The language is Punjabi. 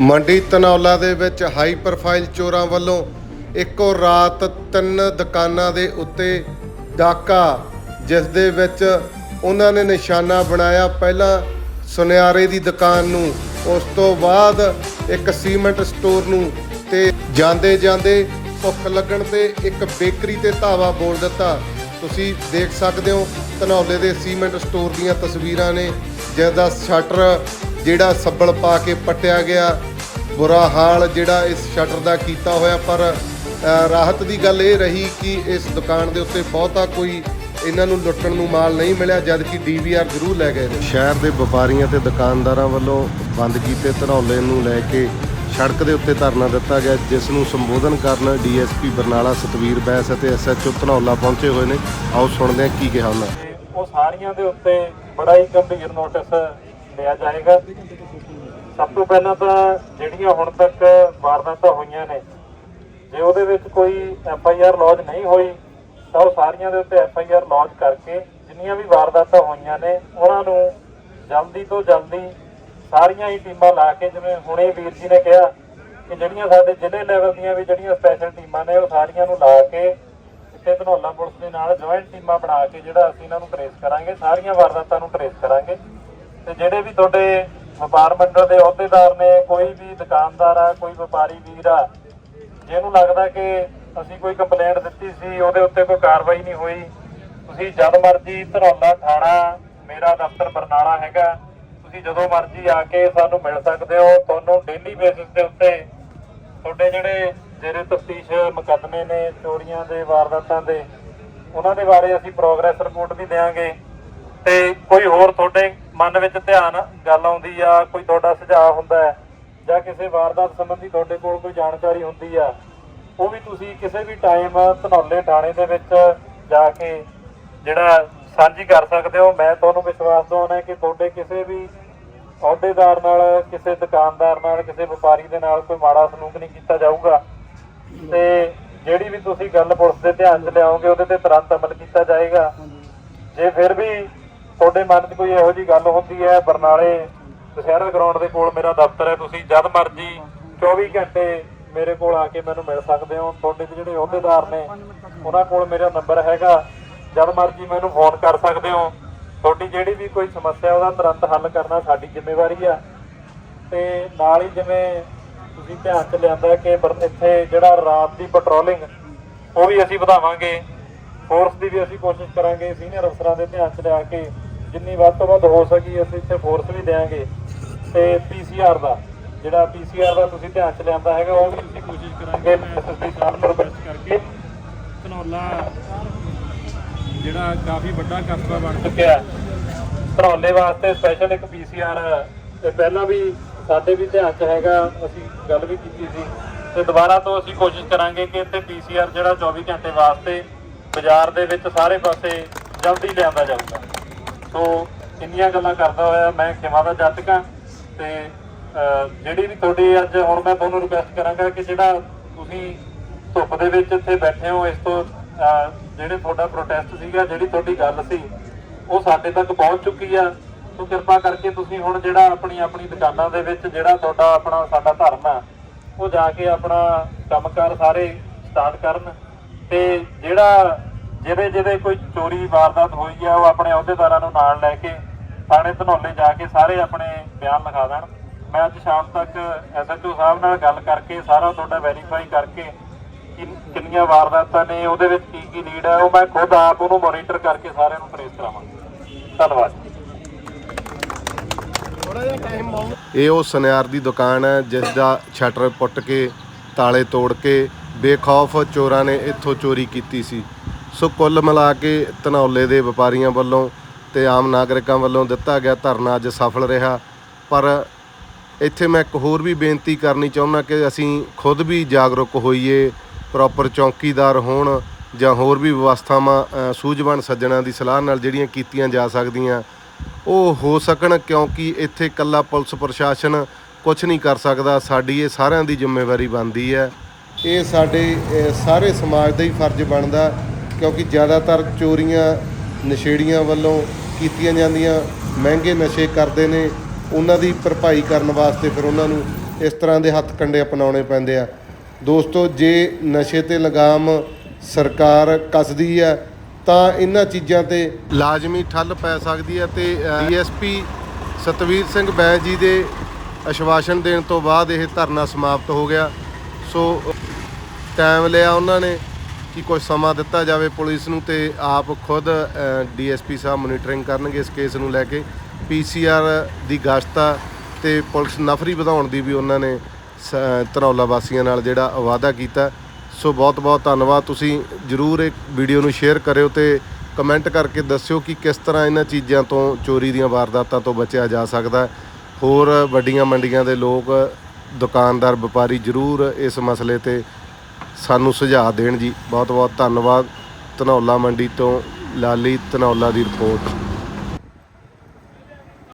ਮੰਡੀ ਧਨੌਲਾ ਦੇ ਵਿੱਚ ਹਾਈ ਪ੍ਰੋਫਾਈਲ ਚੋਰਾਂ ਵੱਲੋਂ ਇੱਕੋ ਰਾਤ ਤਿੰਨ ਦੁਕਾਨਾਂ ਦੇ ਉੱਤੇ ਡਾਕਾ, ਜਿਸ ਦੇ ਵਿੱਚ ਉਹਨਾਂ ਨੇ ਨਿਸ਼ਾਨਾ ਬਣਾਇਆ। ਪਹਿਲਾਂ ਸੁਨਿਆਰੇ ਦੀ ਦੁਕਾਨ ਨੂੰ, ਉਸ ਤੋਂ ਬਾਅਦ ਇੱਕ ਸੀਮੈਂਟ ਸਟੋਰ ਨੂੰ ਤੇ ਜਾਂਦੇ ਜਾਂਦੇ ਭੁੱਖ ਲੱਗਣ ਤੇ ਇੱਕ ਬੇਕਰੀ ਤੇ ਧਾਵਾ ਬੋਲ ਦਿੱਤਾ। ਤੁਸੀਂ ਦੇਖ ਸਕਦੇ ਹੋ ਧਨੌਲੇ ਦੇ ਸੀਮੈਂਟ ਸਟੋਰ ਦੀਆਂ ਤਸਵੀਰਾਂ ਨੇ, ਜਿਸ ਦਾ ਸ਼ਟਰ ਜਿਹੜਾ ਸੱਬਲ ਪਾ ਕੇ ਪੱਟਿਆ ਗਿਆ ਬੁਰਾ ਹਾਲ ਜਿਹੜਾ ਇਸ ਸ਼ਟਰ ਦਾ ਕੀਤਾ ਹੋਇਆ ਪਰ ਰਾਹਤ ਦੀ ਗੱਲ ਇਹ ਰਹੀ ਕਿ ਇਸ ਦੁਕਾਨ ਦੇ ਉੱਤੇ ਬਹੁਤਾ ਕੋਈ ਇਹਨਾਂ ਨੂੰ ਲੁੱਟਣ ਨੂੰ ਮਾਲ ਨਹੀਂ ਮਿਲਿਆ ਜਦ ਕਿ ਡੀਵੀਆਰ ਜ਼ਰੂਰ ਲੈ ਗਏ ਨੇ। ਸ਼ਹਿਰ ਦੇ ਵਪਾਰੀਆਂ ਤੇ ਦੁਕਾਨਦਾਰਾਂ ਵੱਲੋਂ ਬੰਦ ਕੀਤੇ ਧਨੌਲੇ ਨੂੰ ਲੈ ਕੇ ਸੜਕ ਦੇ ਉੱਤੇ ਧਰਨਾ ਦਿੱਤਾ ਗਿਆ ਜਿਸ ਨੂੰ ਸੰਬੋਧਨ ਕਰਨ ਡੀਐਸਪੀ ਬਰਨਾਲਾ ਸਤਵੀਰ ਬੈਸ ਅਤੇ ਐਸਐਚਓ ਧਨੌਲਾ ਪਹੁੰਚੇ ਹੋਏ ਨੇ। ਆਓ ਸੁਣਦੇ ਹਾਂ ਕੀ ਕਿਹਾ ਉਹਨਾਂ ਉਹ ਸਾਰੀਆਂ ਦੇ ਉੱਤੇ ਬੜਾ ਹੀ ਗੰਭੀਰ ਨੋਟਿਸ ਲਿਆ ਜਾਏਗਾ। ਸਭ ਤੋਂ ਪਹਿਲਾਂ ਤਾਂ ਜਿਹੜੀਆਂ ਹੁਣ ਤੱਕ ਵਾਰਦਾਤਾਂ ਹੋਈਆਂ ਨੇ, ਜੇ ਉਹਦੇ ਵਿੱਚ ਕੋਈ ਐਫ ਆਈ ਆਰ ਲੌਜ ਨਹੀਂ ਹੋਈ, ਤਾਂ ਉਹ ਸਾਰੀਆਂ ਦੇ ਉੱਤੇ ਐਫ ਆਈ ਆਰ ਲੌਜ ਕਰਕੇ ਜਿੰਨੀਆਂ ਵੀ ਵਾਰਦਾਤਾਂ ਹੋਈਆਂ ਨੇ, ਉਹਨਾਂ ਨੂੰ ਜਲਦੀ ਤੋਂ ਜਲਦੀ ਸਾਰੀਆਂ ਹੀ ਟੀਮਾਂ ਲਾ ਕੇ, ਜਿਵੇਂ ਹੁਣੇ ਵੀਰ ਜੀ ਨੇ ਕਿਹਾ ਕਿ ਜਿਹੜੀਆਂ ਸਾਡੇ ਜ਼ਿਲ੍ਹੇ ਲੈਵਲ ਦੀਆਂ ਵੀ ਜਿਹੜੀਆਂ ਸਪੈਸ਼ਲ ਟੀਮਾਂ ਨੇ, ਉਹ ਸਾਰੀਆਂ ਨੂੰ ਲਾ ਕੇ ਇੱਥੇ ਧਨੌਲਾ ਪੁਲਿਸ ਦੇ ਨਾਲ ਜੁਆਇੰਟ ਟੀਮਾਂ ਬਣਾ ਕੇ ਜਿਹੜਾ ਅਸੀਂ ਇਹਨਾਂ ਨੂੰ ਟਰੇਸ ਕਰਾਂਗੇ, ਸਾਰੀਆਂ ਵਾਰਦਾਤਾਂ ਨੂੰ ਟਰੇਸ ਕਰਾਂਗੇ। ਤੇ ਜਿਹੜੇ ਵੀ ਤੁਹਾਡੇ ਵਪਾਰ ਮੰਡਲ ਦੇ ਅਹੁਦੇਦਾਰ ਨੇ, ਕੋਈ ਵੀ ਦੁਕਾਨਦਾਰ ਆ, ਕੋਈ ਵਪਾਰੀ ਵੀਰ ਆ, ਜਿਹਨੂੰ ਲੱਗਦਾ ਕਿ ਅਸੀਂ ਕੋਈ ਕੰਪਲੇਂਟ ਦਿੱਤੀ ਸੀ, ਉਹਦੇ ਉੱਤੇ ਕੋਈ ਕਾਰਵਾਈ ਨਹੀਂ ਹੋਈ, ਤੁਸੀਂ ਜਦ ਮਰਜ਼ੀ ਧਰੌਲਾ ਥਾਣਾ, ਮੇਰਾ ਦਫ਼ਤਰ ਬਰਨਾਲਾ ਹੈਗਾ, ਤੁਸੀਂ ਜਦੋਂ ਮਰਜ਼ੀ ਆ ਕੇ ਸਾਨੂੰ ਮਿਲ ਸਕਦੇ ਹੋ, ਤੁਹਾਨੂੰ ਡੇਲੀ ਬੇਸਿਸ ਦੇ ਉੱਤੇ ਤੁਹਾਡੇ ਜਿਹੜੇ ਜਿਹੜੇ ਤਫਤੀਸ਼ ਮੁਕੱਦਮੇ ਨੇ, ਚੋਰੀਆਂ ਦੇ, ਵਾਰਦਾਤਾਂ ਦੇ, ਉਹਨਾਂ ਦੇ ਬਾਰੇ ਅਸੀਂ ਪ੍ਰੋਗਰੈਸ ਰਿਪੋਰਟ ਵੀ ਦੇਵਾਂਗੇ ਤੇ ਕੋਈ ਹੋਰ ਤੁਹਾਡੇ ਮਨ ਵਿੱਚ ਧਿਆਨ ਗੱਲ ਆਉਂਦੀ ਆ, ਕੋਈ ਤੁਹਾਡਾ ਸੁਝਾਅ ਹੁੰਦਾ ਹੈ ਜਾਂ ਕਿਸੇ ਵਾਰਦਾਤ ਸੰਬੰਧੀ ਤੁਹਾਡੇ ਕੋਲ ਕੋਈ ਜਾਣਕਾਰੀ ਹੁੰਦੀ ਆ, ਉਹ ਵੀ ਤੁਸੀਂ ਕਿਸੇ ਵੀ ਟਾਈਮ ਧਨੌਲੇ ਥਾਣੇ ਦੇ ਵਿੱਚ ਜਾ ਕੇ ਜਿਹੜਾ ਸਾਂਝੀ ਕਰ ਸਕਦੇ ਹੋ। ਮੈਂ ਤੁਹਾਨੂੰ ਵਿਸ਼ਵਾਸ ਦਿਵਾਉਣਾ ਕਿ ਤੁਹਾਡੇ ਕਿਸੇ ਵੀ ਅਹੁਦੇਦਾਰ ਨਾਲ, ਕਿਸੇ ਦੁਕਾਨਦਾਰ ਨਾਲ, ਕਿਸੇ ਵਪਾਰੀ ਦੇ ਨਾਲ ਕੋਈ ਮਾੜਾ ਸਲੂਕ ਨਹੀਂ ਕੀਤਾ ਜਾਊਗਾ। ਤੇ ਜਿਹੜੀ ਵੀ ਤੁਸੀਂ ਗੱਲ ਪੁਲਿਸ ਦੇ ਧਿਆਨ 'ਚ ਲਿਆਓਗੇ, ਉਹਦੇ ਤੇ ਤੁਰੰਤ ਅਮਲ ਕੀਤਾ ਜਾਏਗਾ। ਜੇ ਫਿਰ ਵੀ ਤੁਹਾਡੇ ਮਨ 'ਚ ਕੋਈ ਇਹੋ ਜੀ ਗੱਲ ਹੁੰਦੀ ਹੈ? ਬਰਨਾਲੇ ਦੁਸ਼ਹਿਰਾ ਗਰਾਊਂਡ ਦੇ ਕੋਲ ਮੇਰਾ ਦਫ਼ਤਰ ਹੈ, ਤੁਸੀਂ ਜਦ ਮਰਜ਼ੀ 24 ਘੰਟੇ ਮੇਰੇ ਕੋਲ ਆ ਕੇ ਮੈਨੂੰ ਮਿਲ ਸਕਦੇ ਹੋ। ਤੁਹਾਡੇ ਜਿਹੜੇ ਅਹੁਦੇਦਾਰ ਨੇ, ਉਹਨਾਂ ਕੋਲ ਮੇਰਾ ਨੰਬਰ ਹੈਗਾ। ਜਦ ਮਰਜ਼ੀ ਮੈਨੂੰ ਫੋਨ ਕਰ ਸਕਦੇ ਹੋ। ਤੁਹਾਡੀ ਜਿਹੜੀ ਵੀ ਕੋਈ ਸਮੱਸਿਆ, ਉਹਦਾ ਤੁਰੰਤ ਹੱਲ ਕਰਨਾ ਸਾਡੀ ਜ਼ਿੰਮੇਵਾਰੀ ਆ। ਤੇ ਨਾਲ ਹੀ ਜਿਵੇਂ ਤੁਸੀਂ ਧਿਆਨ 'ਚ ਲਿਆਂਦਾ ਕਿ ਇੱਥੇ ਜਿਹੜਾ ਰਾਤ ਦੀ ਪੈਟਰੋਲਿੰਗ ਉਹ ਵੀ ਅਸੀਂ ਵਧਾਵਾਂਗੇ। ਫੋਰਸ ਦੀ ਵੀ ਅਸੀਂ ਕੋਸ਼ਿਸ਼ ਕਰਾਂਗੇ ਸੀਨੀਅਰ ਅਫਸਰਾਂ ਦੇ ਧਿਆਨ 'ਚ ਲਿਆ ਕੇ ਜਿੰਨੀ ਵੱਧ ਤੋਂ ਵੱਧ ਹੋ ਸਕੀ ਅਸੀਂ ਇੱਥੇ ਫੋਰਸ ਵੀ ਦੇਵਾਂਗੇ ਤੇ ਪੀਸੀਆਰ ਦਾ, ਜਿਹੜਾ ਪੀਸੀਆਰ ਦਾ ਤੁਸੀਂ ਧਿਆਨ 'ਚ ਲਿਆਂਦਾ ਹੈਗਾ, ਉਹ ਵੀ ਅਸੀਂ ਕੋਸ਼ਿਸ਼ ਕਰਾਂਗੇ ਐਸਐਸਪੀ ਸਾਹਿਬ ਨੂੰ ਰਿਕਵੈਸਟ ਕਰਕੇ ਧਨੌਲਾ ਜਿਹੜਾ ਕਾਫੀ ਵੱਡਾ ਕਸਬਾ ਬਣ ਚੁੱਕਿਆ। ਧਨੌਲੇ ਵਾਸਤੇ ਸਪੈਸ਼ਲ ਇੱਕ ਪੀਸੀਆਰ ਤੇ ਪਹਿਲਾਂ ਵੀ ਸਾਡੇ ਵੀ ਧਿਆਨ 'ਚ ਹੈਗਾ, ਅਸੀਂ ਗੱਲ ਵੀ ਕੀਤੀ ਸੀ। ਤੇ ਦੁਬਾਰਾ ਤੋਂ ਅਸੀਂ ਕੋਸ਼ਿਸ਼ ਕਰਾਂਗੇ ਕਿ ਇੱਥੇ ਪੀਸੀਆਰ ਜਿਹੜਾ 24 ਘੰਟੇ ਵਾਸਤੇ ਬਾਜ਼ਾਰ ਦੇ ਵਿੱਚ ਸਾਰੇ ਪਾਸੇ ਜਲਦੀ ਲਿਆਂਦਾ ਜਾਊਗਾ। ਸੋ ਇੰਨੀਆਂ ਗੱਲਾਂ ਕਰਦਾ ਹੋਇਆ, ਮੈਂ ਖਿਮਾ ਦਾ ਜੱਜ ਤੇ ਜਿਹੜੀ ਵੀ ਤੁਹਾਡੀ ਅੱਜ ਹੁਣ ਮੈਂ ਤੁਹਾਨੂੰ ਰਿਕਵੈਸਟ ਕਰਾਂਗਾ ਕਿ ਜਿਹੜਾ ਤੁਸੀਂ ਧੁੱਪ ਦੇ ਵਿੱਚ ਇੱਥੇ ਬੈਠੇ ਹੋ, ਇਸ ਤੋਂ ਜਿਹੜੇ ਤੁਹਾਡਾ ਪ੍ਰੋਟੈਸਟ ਸੀਗਾ, ਜਿਹੜੀ ਤੁਹਾਡੀ ਗੱਲ ਸੀ, ਉਹ ਸਾਡੇ ਤੱਕ ਪਹੁੰਚ ਚੁੱਕੀ ਆ। ਸੋ ਕਿਰਪਾ ਕਰਕੇ ਤੁਸੀਂ ਹੁਣ ਜਿਹੜਾ ਆਪਣੀ ਆਪਣੀ ਦੁਕਾਨਾਂ ਦੇ ਵਿੱਚ ਜਿਹੜਾ ਤੁਹਾਡਾ ਆਪਣਾ ਸਾਡਾ ਧਰਮ ਆ, ਉਹ ਜਾ ਕੇ ਆਪਣਾ ਕੰਮਕਾਰ ਸਾਰੇ ਸਟਾਰਟ ਕਰਨ ਤੇ ਜਿਹੜਾ ਜਿਹਦੇ ਜਿਹਦੇ ਕੋਈ ਚੋਰੀ ਵਾਰਦਾਤ ਹੋਈ ਆ ਉਹ ਆਪਣੇ ਅਹੁਦੇਦਾਰਾਂ ਨੂੰ ਨਾਲ ਲੈ ਕੇ ਥਾਣੇ ਧਨੌਲੇ ਜਾ ਕੇ ਸਾਰੇ ਆਪਣੇ ਬਿਆਨ ਲਿਖਾ ਦੇਣ। ਮੈਂ ਅੱਜ ਸ਼ਾਮ ਤੱਕ ਐਸਐਚਓ ਸਾਹਿਬ ਨਾਲ ਗੱਲ ਕਰਕੇ ਸਾਰਾ ਤੁਹਾਡਾ ਵੈਰੀਫਾਈ ਕਰਕੇ ਕਿ- ਕਿੰਨੀਆਂ ਵਾਰਦਾਤਾਂ ਨੇ ਉਹਦੇ ਵਿੱਚ ਕੀ ਕੀ ਲੀਡ ਹੈ ਉਹ ਮੈਂ ਖੁਦ ਆਪ ਉਹਨੂੰ ਮੋਨੀਟਰ ਕਰਕੇ ਸਾਰਿਆਂ ਨੂੰ ਟ੍ਰੇਸ ਕਰਾਵਾਂਗਾ। ਧੰਨਵਾਦ ਇਹ ਉਹ ਸੁਨਿਆਰ ਦੀ ਦੁਕਾਨ ਹੈ ਜਿਸ ਦਾ ਸ਼ਟਰ ਪੁੱਟ ਕੇ ਤਾਲੇ ਤੋੜ ਕੇ ਬੇਖੌਫ ਚੋਰਾਂ ਨੇ ਇੱਥੋਂ ਚੋਰੀ ਕੀਤੀ ਸੀ। ਸੋ ਕੁੱਲ ਮਿਲਾ ਕੇ ਧਨੌਲੇ ਦੇ ਵਪਾਰੀਆਂ ਵੱਲੋਂ ਤੇ ਆਮ ਨਾਗਰਿਕਾਂ ਵੱਲੋਂ ਦਿੱਤਾ ਗਿਆ ਧਰਨਾ ਅੱਜ ਸਫਲ ਰਿਹਾ। ਪਰ ਇੱਥੇ ਮੈਂ ਇੱਕ ਹੋਰ ਵੀ ਬੇਨਤੀ ਕਰਨੀ ਚਾਹੁੰਦਾ ਕਿ ਅਸੀਂ ਖੁਦ ਵੀ ਜਾਗਰੂਕ ਹੋਈਏ, ਪ੍ਰੋਪਰ ਚੌਕੀਦਾਰ ਹੋਣ ਜਾਂ ਹੋਰ ਵੀ ਵਿਵਸਥਾਵਾਂ ਸੂਝਵਾਨ ਸੱਜਣਾ ਦੀ ਸਲਾਹ ਨਾਲ ਜਿਹੜੀਆਂ ਕੀਤੀਆਂ ਜਾ ਸਕਦੀਆਂ, ਉਹ ਹੋ ਸਕਣ ਕਿਉਂਕਿ ਇੱਥੇ ਇਕੱਲਾ ਪੁਲਿਸ ਪ੍ਰਸ਼ਾਸਨ ਕੁਝ ਨਹੀਂ ਕਰ ਸਕਦਾ। ਸਾਡੀ ਇਹ ਸਾਰਿਆਂ ਦੀ ਜ਼ਿੰਮੇਵਾਰੀ ਬਣਦੀ ਹੈ। ਇਹ ਸਾਡੇ ਸਾਰੇ ਸਮਾਜ ਦਾ ਹੀ ਫਰਜ਼ ਬਣਦਾ ਕਿਉਂਕਿ ਜ਼ਿਆਦਾਤਰ ਚੋਰੀਆਂ ਨਸ਼ੇੜੀਆਂ ਵੱਲੋਂ ਕੀਤੀਆਂ ਜਾਂਦੀਆਂ, ਮਹਿੰਗੇ ਨਸ਼ੇ ਕਰਦੇ ਨੇ, ਉਹਨਾਂ ਦੀ ਭਰਪਾਈ ਕਰਨ ਵਾਸਤੇ ਫਿਰ ਉਹਨਾਂ ਨੂੰ ਇਸ ਤਰ੍ਹਾਂ ਦੇ ਹੱਥ ਕੰਡੇ ਅਪਣਾਉਣੇ ਪੈਂਦੇ ਆ। ਦੋਸਤੋ, ਜੇ ਨਸ਼ੇ ਤੇ ਲਗਾਮ ਸਰਕਾਰ ਕੱਸਦੀ ਹੈ ਤਾਂ ਇਹਨਾਂ ਚੀਜ਼ਾਂ ਤੇ ਲਾਜ਼ਮੀ ਠੱਲ ਪੈ ਸਕਦੀ ਹੈ ਤੇ ਡੀਐਸਪੀ ਸਤਵੀਰ ਸਿੰਘ ਬੈਂਸ ਜੀ ਦੇ ਅਸ਼ਵਾਸਨ ਦੇਣ ਤੋਂ ਬਾਅਦ ਇਹ ਧਰਨਾ ਸਮਾਪਤ ਹੋ ਗਿਆ। ਸੋ ਟਾਈਮ ਲਿਆ ਉਹਨਾਂ ਨੇ। ਕਿ ਕੁਝ ਸਮਾਂ ਦਿੱਤਾ ਜਾਵੇ ਪੁਲਿਸ ਨੂੰ ਤੇ ਆਪ ਖੁਦ ਡੀਐਸਪੀ ਸਾਹਿਬ ਮੋਨੀਟਰਿੰਗ ਕਰਨਗੇ ਇਸ ਕੇਸ ਨੂੰ ਲੈ ਕੇ। ਪੀਸੀਆਰ ਦੀ ਗਸ਼ਤ ਆ ਤੇ ਪੁਲਿਸ ਨਫਰੀ ਵਧਾਉਣ ਦੀ ਵੀ ਉਹਨਾਂ ਨੇ ਸ- ਧਨੌਲਾ ਵਾਸੀਆਂ ਨਾਲ ਜਿਹੜਾ ਵਾਅਦਾ ਕੀਤਾ। ਸੋ ਬਹੁਤ ਬਹੁਤ ਧੰਨਵਾਦ। ਤੁਸੀਂ ਜਰੂਰ ਇਹ ਵੀਡੀਓ ਨੂੰ ਸ਼ੇਅਰ ਕਰਿਓ ਤੇ ਕਮੈਂਟ ਕਰਕੇ ਦੱਸਿਓ ਕਿ ਕਿਸ ਤਰ੍ਹਾਂ ਇਹਨਾਂ ਚੀਜ਼ਾਂ ਤੋਂ ਚੋਰੀ ਦੀਆਂ ਵਾਰਦਾਤਾਂ ਤੋਂ ਬਚਿਆ ਜਾ ਸਕਦਾ। ਹੈ ਹੋਰ ਵੱਡੀਆਂ ਮੰਡੀਆਂ ਦੇ ਲੋਕ, ਦੁਕਾਨਦਾਰ, ਵਪਾਰੀ ਜਰੂਰ ਇਸ ਮਸਲੇ ਤੇ ਸਾਨੂੰ ਸੁਝਾਅ ਦੇਣ ਜੀ। ਬਹੁਤ ਬਹੁਤ ਧੰਨਵਾਦ। ਧਨੌਲਾ ਮੰਡੀ ਤੋਂ ਲਾਲੀ ਧਨੌਲਾ ਦੀ ਰਿਪੋਰਟ।